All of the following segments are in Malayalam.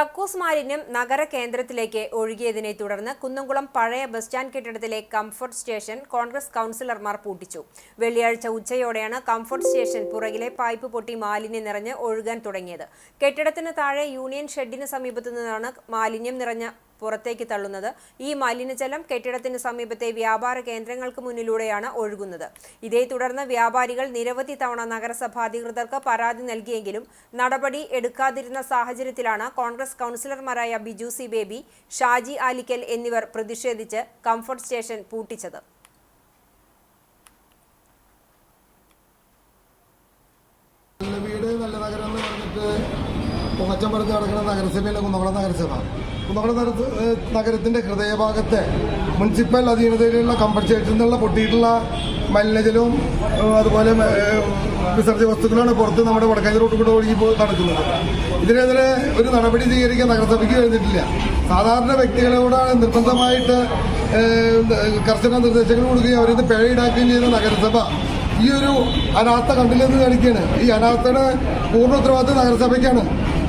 കക്കൂസ് മാലിന്യം നഗര കേന്ദ്രത്തിലേക്ക് ഒഴുകിയതിനെ തുടർന്ന് കുന്നംകുളം പഴയ ബസ് സ്റ്റാൻഡ് കെട്ടിടത്തിലെ കംഫർട്ട് സ്റ്റേഷൻ കോൺഗ്രസ് കൗൺസിലർമാർ പൂട്ടിച്ചു. വെള്ളിയാഴ്ച ഉച്ചയോടെയാണ് കംഫർട്ട് സ്റ്റേഷൻ പുറകിലെ പൈപ്പ് പൊട്ടി മാലിന്യം നിറഞ്ഞ് ഒഴുകാൻ തുടങ്ങിയത്. കെട്ടിടത്തിന് താഴെ യൂണിയൻ ഷെഡിന് സമീപത്തു നിന്നാണ് മാലിന്യം നിറഞ്ഞ പുറത്തേക്ക് തള്ളുന്നത്. ഈ മാലിന്യജലം കെട്ടിടത്തിന് സമീപത്തെ വ്യാപാര കേന്ദ്രങ്ങൾക്ക് മുന്നിലൂടെയാണ് ഒഴുകുന്നത്. ഇതേ തുടർന്ന് വ്യാപാരികൾ നിരവധി തവണ നഗരസഭാ അധികൃതർക്ക് പരാതി നൽകിയെങ്കിലും നടപടി എടുക്കാതിരുന്ന സാഹചര്യത്തിലാണ് കോൺഗ്രസ് കൗൺസിലർമാരായ ബിജു സി ബേബി ഷാജി ആലിക്കൽ എന്നിവർ പ്രതിഷേധിച്ച് കംഫർട്ട് സ്റ്റേഷൻ പൂട്ടിച്ചത്. പൊങ്ങച്ചം പറഞ്ഞ് നടക്കുന്ന നഗരസഭയിലെ കുന്നകുളം നഗരസഭ. കുന്നകുളം നഗര നഗരത്തിന്റെ ഹൃദയഭാഗത്തെ മുനിസിപ്പൽ അധീനതയിലുള്ള കമ്പൻസേഷൻ നിന്നുള്ള പൊട്ടിയിട്ടുള്ള മലിനജലവും അതുപോലെ വിസർജ്യ വസ്തുക്കളാണ് പുറത്ത് നമ്മുടെ വടക്കാഞ്ചേരി റോഡ് കൂടെ ഒഴുകി നടക്കുന്നത്. ഇതിനെതിരെ ഒരു നടപടി സ്വീകരിക്കാൻ നഗരസഭയ്ക്ക് കഴിഞ്ഞിട്ടില്ല. സാധാരണ വ്യക്തികളോടാണ് നിർബന്ധമായിട്ട് കർശന നിർദ്ദേശങ്ങൾ കൊടുക്കുകയും അവരിത് പിഴ ഈടാക്കുകയും ചെയ്യുന്ന നഗരസഭ ഈ ഒരു അനാസ്ഥ കണ്ടില്ലെന്ന് കാണിക്കുകയാണ് ഈ അനാസ്ഥയുടെ പൂർണ ഉത്തരവാദിത്വം നഗരസഭയ്ക്കാണ്.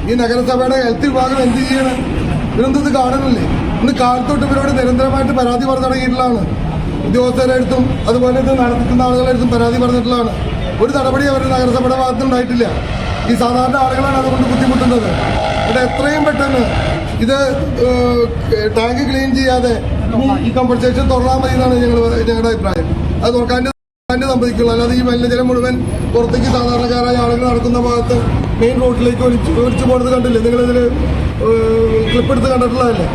ഈ നഗരസഭയുടെ ഹെൽത്ത് വിഭാഗം എന്ത് ചെയ്യണം? ഇവരൊന്നും ഇത് കാണുന്നില്ലേ? ഇന്ന് കാലത്തോട്ട് ഇവരോട് നിരന്തരമായിട്ട് പരാതി പറഞ്ഞു തുടങ്ങിയിട്ടുള്ളതാണ്. ഉദ്യോഗസ്ഥരുടെ അടുത്തും അതുപോലെ ഇത് നടത്തുന്ന ആളുകളുടെ അടുത്തും പരാതി പറഞ്ഞിട്ടുള്ളതാണ്. ഒരു നടപടി അവർ നഗരസഭയുടെ ഭാഗത്ത് ഉണ്ടായിട്ടില്ല. ഈ സാധാരണ ആളുകളാണ് അതുകൊണ്ട് ബുദ്ധിമുട്ടുന്നത്. ഇവിടെ എത്രയും പെട്ടെന്ന് ഇത് ടാങ്ക് ക്ലീൻ ചെയ്യാതെ ഈ കമ്പൻസേഷൻ തുറന്നാൽ മതി എന്നാണ് ഞങ്ങൾ ഞങ്ങളുടെ അഭിപ്രായം. അത് തുറക്കാൻ തന്നെ സംഭവിക്കുള്ളൂ അല്ലാതെ ഈ മലിനജലം മുഴുവൻ പുറത്തേക്ക് സാധാരണക്കാരായ ആളുകൾ നടക്കുന്ന ഭാഗത്ത് മെയിൻ റോഡിലേക്ക് ഒലിച്ചു ഒലിച്ചു പോകുന്നത് കണ്ടില്ലേ? നിങ്ങളിതിൽ ക്ലിപ്പ് എടുത്ത് കണ്ടിട്ടുള്ളതല്ലേ?